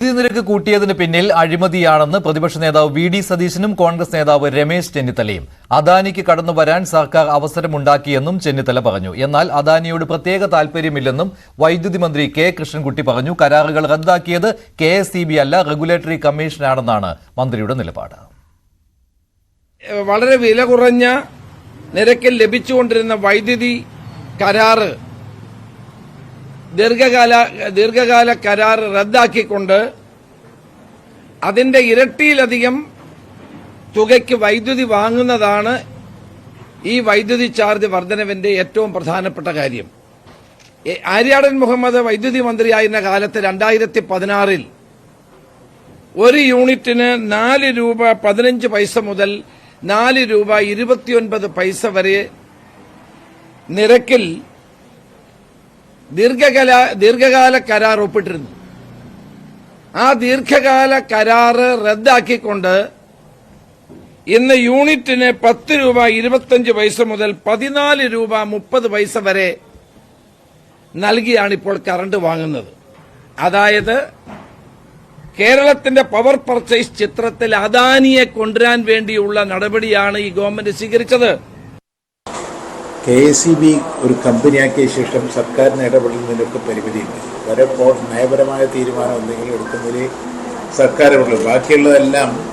വൈദ്യുതി നിരക്ക് കൂട്ടിയതിന് പിന്നിൽ അഴിമതിയാണെന്ന് പ്രതിപക്ഷ നേതാവ് വി ഡി സതീശനും കോൺഗ്രസ് നേതാവ് രമേശ് ചെന്നിത്തലയും. അദാനിക്ക് കടന്നു വരാൻ സർക്കാർ അവസരമുണ്ടാക്കിയെന്നും ചെന്നിത്തല പറഞ്ഞു. എന്നാൽ അദാനിയോട് പ്രത്യേക താൽപര്യമില്ലെന്നും വൈദ്യുതി മന്ത്രി കെ കൃഷ്ണൻകുട്ടി പറഞ്ഞു. കരാറുകൾ റദ്ദാക്കിയത് കെ അല്ല റെഗുലേറ്ററി കമ്മീഷനാണെന്നാണ് മന്ത്രിയുടെ നിലപാട്. വളരെ വില കുറഞ്ഞ നിരക്കിൽ ലഭിച്ചുകൊണ്ടിരുന്ന വൈദ്യുതി കരാറ് ദീർഘകാല ദീർഘകാല കരാർ റദ്ദാക്കിക്കൊണ്ട് അതിന്റെ ഇരട്ടിയിലധികം തുകയ്ക്ക് വൈദ്യുതി വാങ്ങുന്നതാണ് ഈ വൈദ്യുതി ചാർജ് വർധനവിന്റെ ഏറ്റവും പ്രധാനപ്പെട്ട കാര്യം. ആര്യാടൻ മുഹമ്മദ് വൈദ്യുതി മന്ത്രിയായിരുന്ന കാലത്ത് രണ്ടായിരത്തി പതിനാറിൽ ഒരു യൂണിറ്റിന് നാല് രൂപ പതിനഞ്ച് പൈസ മുതൽ നാല് രൂപ ഇരുപത്തിയൊൻപത് പൈസ വരെ നിരക്കിൽ ദീർഘകാല ദീർഘകാല കരാർ ഒപ്പിട്ടിരുന്നു. ആ ദീർഘകാല കരാറ് റദ്ദാക്കിക്കൊണ്ട് ഇന്ന് യൂണിറ്റിന് പത്ത് രൂപ ഇരുപത്തഞ്ച് പൈസ മുതൽ പതിനാല് രൂപ മുപ്പത് പൈസ വരെ നൽകിയാണ് ഇപ്പോൾ കറണ്ട് വാങ്ങുന്നത്. അതായത് കേരളത്തിന്റെ പവർ പർച്ചേസ് ചിത്രത്തിൽ അദാനിയെ കൊണ്ടുവരാൻ വേണ്ടിയുള്ള നടപടിയാണ് ഈ ഗവൺമെന്റ് സ്വീകരിച്ചത്. കെ എസ് സി ബി ഒരു കമ്പനിയാക്കിയ ശേഷം സർക്കാരിന് ഇടപെടുന്നതിനൊക്കെ പരിമിതിയുണ്ട്. വരെ പോ- നയപരമായ തീരുമാനം എന്തെങ്കിലും എടുക്കുന്നതിൽ സർക്കാർ ഇടപെടും ബാക്കിയുള്ളതെല്ലാം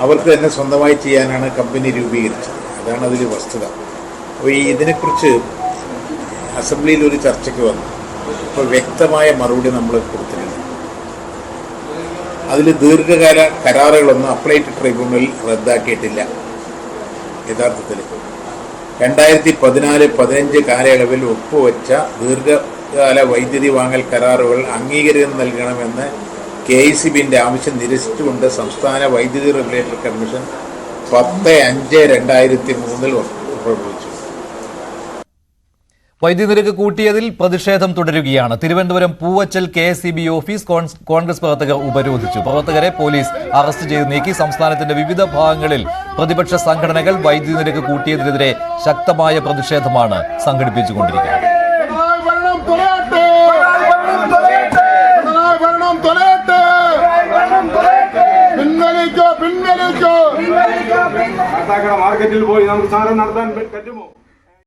അവർക്ക് തന്നെ സ്വന്തമായി ചെയ്യാനാണ് കമ്പനി രൂപീകരിച്ചത്. അതാണ് അതിൽ വസ്തുത. അപ്പോൾ ഈ ഇതിനെക്കുറിച്ച് അസംബ്ലിയിൽ ഒരു ചർച്ചയ്ക്ക് വന്നു. അപ്പോൾ വ്യക്തമായ മറുപടി നമ്മൾ കൊടുത്തിട്ടുണ്ട്. അതിൽ ദീർഘകാല കരാറുകളൊന്നും അപ്ലൈറ്റ് ട്രൈബ്യൂണൽ റദ്ദാക്കിയിട്ടില്ല. യഥാർത്ഥത്തിൽ രണ്ടായിരത്തി പതിനാല് പതിനഞ്ച് കാലയളവിൽ ഒപ്പുവെച്ച ദീർഘകാല വൈദ്യുതി വാങ്ങൽ കരാറുകൾ അംഗീകാരം നൽകണമെന്ന് കെ ഐ സി ബിന്റെ ആവശ്യം നിരസിച്ചുകൊണ്ട് സംസ്ഥാന വൈദ്യുതി റെഗുലേറ്ററി കമ്മീഷൻ പത്ത് അഞ്ച് രണ്ടായിരത്തി മൂന്നിൽ പുറപ്പെടുവിച്ചു വൈദ്യുതി നിരക്ക് കൂട്ടിയതിൽ പ്രതിഷേധം തുടരുകയാണ്. Thiruvananthapuram Poovachal K S B office Congress പ്രവർത്തകർ ഉപരോധിച്ചു. പ്രവർത്തകരെ പോലീസ് അറസ്റ്റ് ചെയ്ത് നീക്കി സംസ്ഥാനത്തിന്റെ വിവിധ ഭാഗങ്ങളിൽ പ്രതിപക്ഷ സംഘടനകൾ വൈദ്യുതി നിരക്ക് കൂട്ടിയതിനെതിരെ ശക്തമായ പ്രതിഷേധമാണ് സംഘടിപ്പിച്ചുകൊണ്ടിരിക്കുന്നത്. പിൻവലിക്കോ പിൻവലിക്കോ. മാർക്കറ്റിൽ പോയി നമുക്ക് സാധനം നടത്താൻ പറ്റുമോ?